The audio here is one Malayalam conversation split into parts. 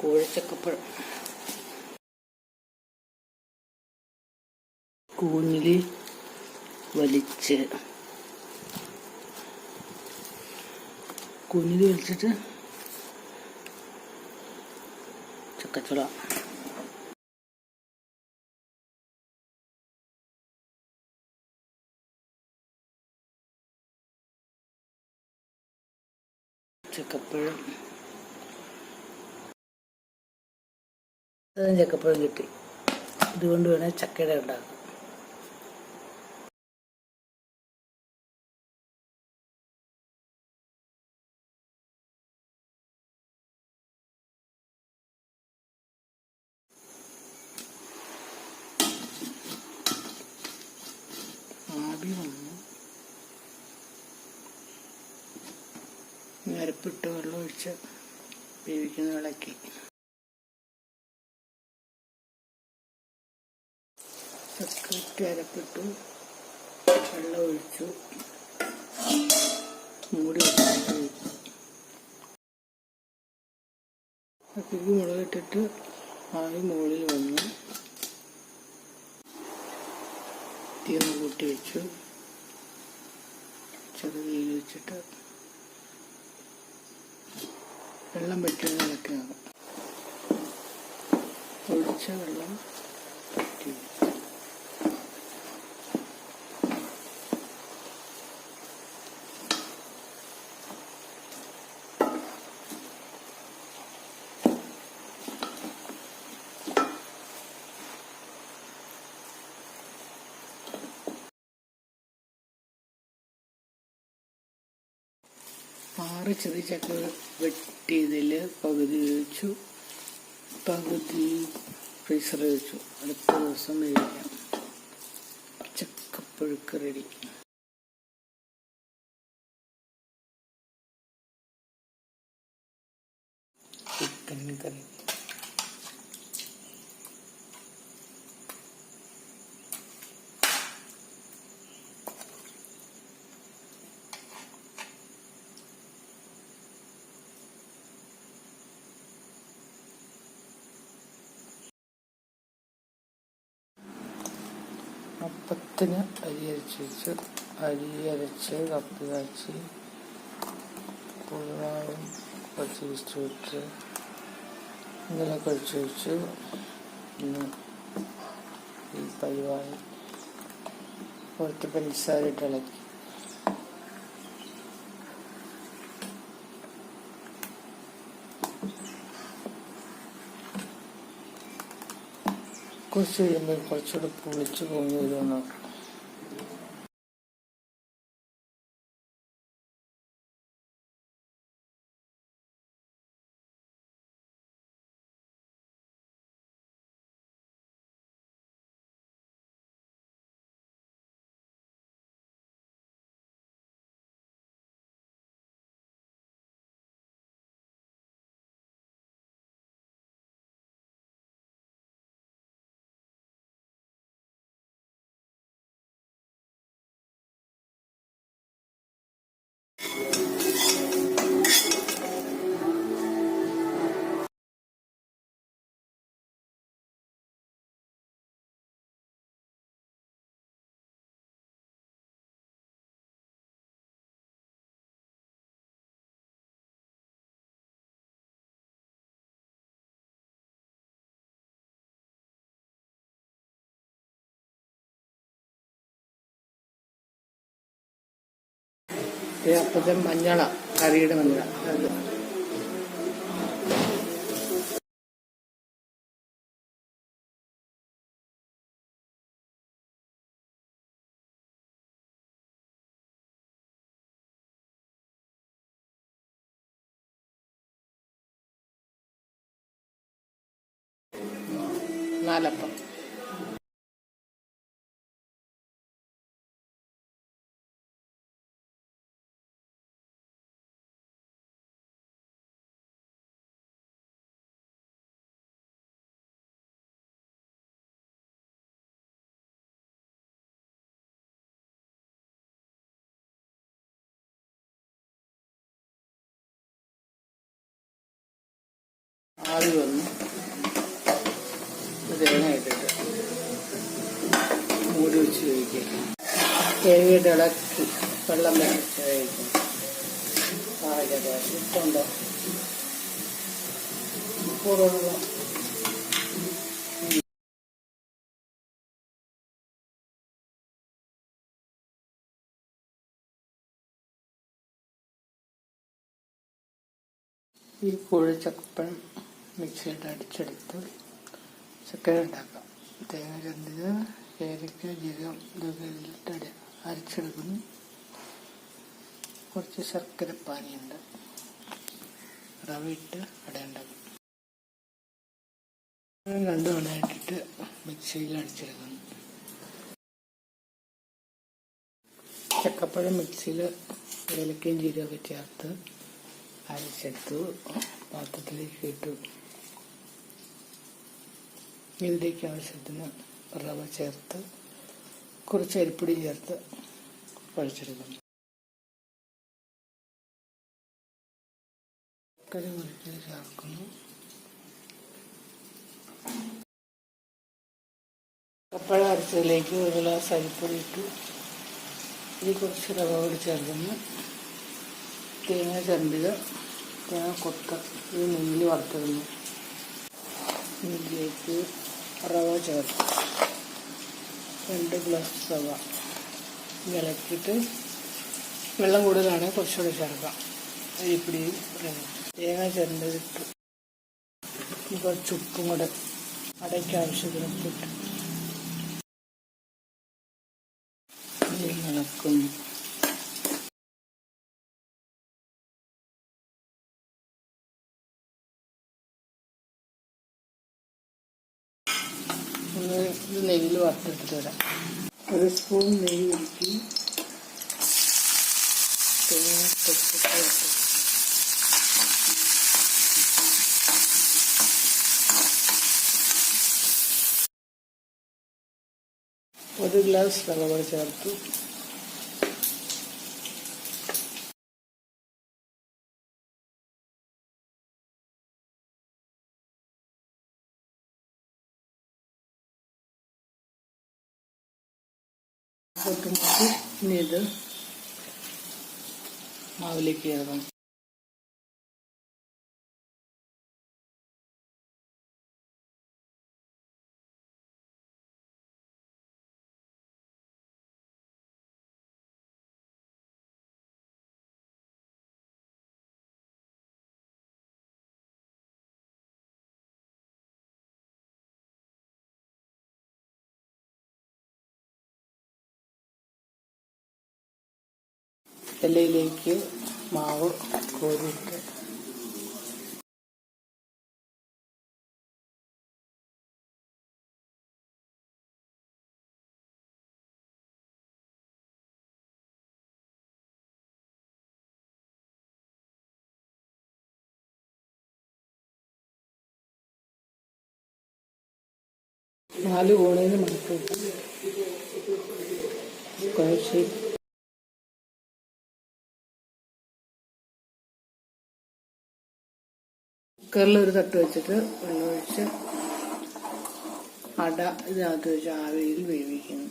കൂഴച്ചക്കപ്പഴം. കൂനിൽ വലിച്ച്. കൂനിൽ വലിച്ചിട്ട് ചക്കച്ചുള ചക്കപ്പഴം. അതും ചക്കപ്പഴം കിട്ടി. ഇതുകൊണ്ട് വേണേൽ ചക്കയുടെ ഉണ്ടാക്കാം. അരപ്പിട്ട് വെള്ളം ഒഴിച്ച് വേവിക്കുന്ന ഇളക്കി ചക്കയ്ക്ക് അരപ്പിട്ടു വെള്ളം ഒഴിച്ചു മൂടി വെച്ചിട്ട് മുളക് ഇട്ടിട്ട് ആവി മുകളിൽ വന്നു. തീർന്ന് കൂട്ടി വെച്ചു. ചെറുതീയിൽ വെച്ചിട്ട് വെള്ളം പറ്റുന്നതൊക്കെയാണ് ഒഴിച്ച വെള്ളം ആറ് ചെറിയ ചക്ക വെട്ടിയതിൽ പകുതി വെച്ചു പകുതി ഫ്രീസറിൽ വെച്ചു. അടുത്ത ദിവസം വേവിക്കാം. ചക്കപ്പഴുക്ക് റെഡി ചിക്കൻ കറി. അപ്പത്തിന് അരി അരച്ച് വെച്ച് അരി അരച്ച് കപ്പി കാച്ചി പുഴുവാവും കുറച്ച് ഈസ്റ്റ് വെച്ച് ഇങ്ങനെ കഴിച്ച് വെച്ച് ഈ പരിവായി കുറച്ച് പഞ്ചസാര ഇട്ട് ഇളക്കി. കുറച്ച് കഴിയുമ്പോൾ കുറച്ചുകൂടെ പുളിച്ച് പൊങ്ങി വരുമെന്ന് അപ്പത്തെ മഞ്ഞള കറിയുടെ മഞ്ഞള. നാലപ്പം. ആവി വന്ന്. തേങ്ങ ഇട്ടിട്ട് മൂടി വെച്ച് കഴിക്കുക തേങ്ങയുടെ ഇളക്കി വെള്ളം വെച്ച് കഴിക്കും ഉപ്പുള്ള ഈ കുഴച്ചക്കപ്പഴം. മിക്സിയിട്ട് അടിച്ചെടുത്ത് ചക്കര ഉണ്ടാക്കാം. തേങ്ങ ചന്തിത് ഏലക്ക ജീരകം ഇതൊക്കെ അടി അരച്ചെടുക്കുന്നു. കുറച്ച് ശർക്കര പാനിയുണ്ട്. റവ ഇട്ട് അട ഉണ്ടാക്കും. രണ്ടു മണിയായിട്ടിട്ട് മിക്സിയിൽ അടിച്ചെടുക്കുന്നു. ചക്കപ്പഴം മിക്സിയിൽ ഏലക്കയും ജീരകമൊക്കെ ചേർത്ത് അരച്ചെടുത്തു. പാത്രത്തിലേക്ക് ഇട്ടു. ഇതിലേക്ക് ആവശ്യത്തിന് റവ ചേർത്ത് കുറച്ച് അരിപ്പൊടി ചേർത്ത് കുഴച്ചെടുക്കുന്നു മുറിച്ച് ചേർക്കുന്നു. കപ്പഴ അരച്ചതിലേക്ക് ഒരു ഗ്ലാസ് അരിപ്പൊടി ഇട്ടു. ഇതിൽ കുറച്ച് റവ കൂടി ചേർക്കുന്നു. തേങ്ങ ചരണ്ടിത് തേങ്ങ കൊത്ത ഇത് നെയ്യിൽ വറുത്തിടുന്നു. ഇതിലേക്ക് റവ ചേർത്ത് രണ്ട് ഗ്ലാസ് റവ ഇളക്കിയിട്ട് വെള്ളം കൂടുതലാണെങ്കിൽ കുറച്ചുകൂടി ചേർക്കാം. അരിപ്പിടിയും തേങ്ങ ചേർന്നതിട്ട് കുറച്ച് ഉപ്പും കൂടെ അടയ്ക്ക് ആവശ്യത്തിന് ഉപ്പിട്ട് ഇളക്കുന്നു ഒന്ന് ഇത് നെയ്യിൽ വറുത്തെടുത്തിട്ട് വരാം ഒരു സ്പൂൺ നെയ്യ് ഒഴിക്കി തേങ്ങ കൊച്ചിട്ട് വറുത്തെടുക്കും. ഒരു ഗ്ലാസ് വെള്ളം ചേർത്തു കൊട്ടുമുട്ടി ഇനി ഇത് മാവിലേക്ക് ചേർക്കണം ഇലയിലേക്ക് മാവ് കോരിയിട്ട് നാല് കോണിൽ മടക്കിട്ട് കുഴച്ച് കുക്കറിൽ ഒരു തട്ട് വെച്ചിട്ട് വെള്ളമൊഴിച്ച് അട ഇതിനകത്ത് വെച്ച് ആവിയിൽ വേവിക്കുന്നു.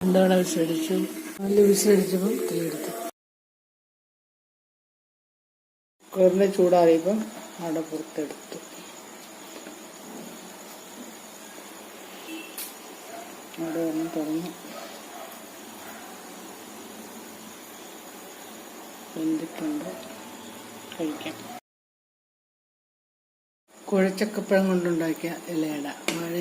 എന്താണ് വിസടിച്ചു നല്ല വിസടിച്ചപ്പം തീയെടുത്തു കുക്കറിന്റെ ചൂടാറിയപ്പം അട പുറത്തെടുത്തു. അട ഒന്ന് തുറന്നു. വെന്തിട്ടുണ്ട് കഴിക്കാം. കുഴച്ചക്കപ്പഴം കൊണ്ടുണ്ടാക്കിയ ഇലയട. അട